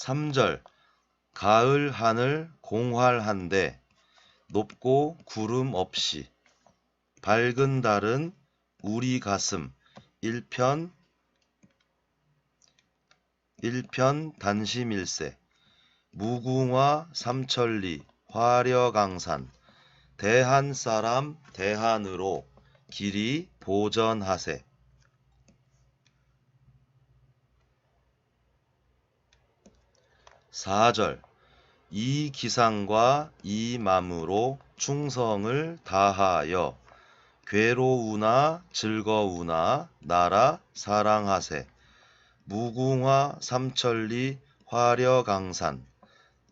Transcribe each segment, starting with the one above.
3절 가을 하늘 공활한데 높고 구름 없이 밝은 달은 우리 가슴 1편 1편 단심일세 무궁화 삼천리 화려강산 대한 사람 대한으로 길이 보전하세 4절. 이 기상과 이 맘으로 충성을 다하여 괴로우나 즐거우나 나라 사랑하세. 무궁화 삼천리 화려강산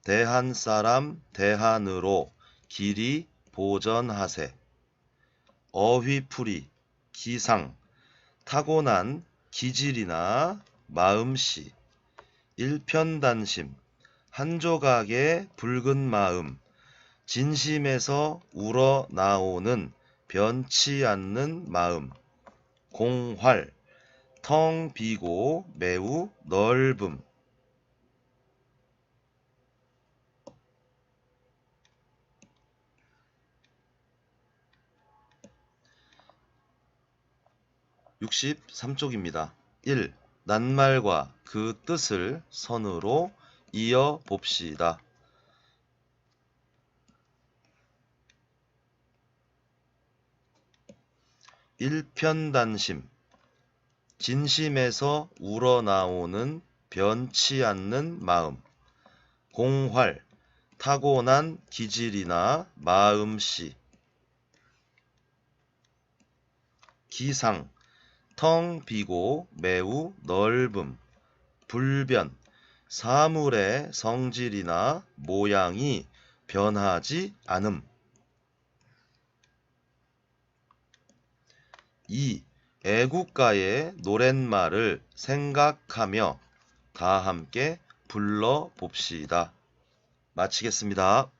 대한 사람 대한으로 길이 보전하세. 어휘풀이 기상 타고난 기질이나 마음씨 일편단심 한 조각의 붉은 마음 진심에서 우러나오는 변치 않는 마음 공활 텅 비고 매우 넓음 (63쪽입니다) 1. 낱말과 그 뜻을 선으로 이어 봅시다. 일편단심. 진심에서 우러나오는 변치 않는 마음. 공활 타고난 기질이나 마음씨. 기상 텅 비고 매우 넓음. 불변 사물의 성질이나 모양이 변하지 않음 2. 애국가의 노랫말을 생각하며 다 함께 불러 봅시다. 마치겠습니다.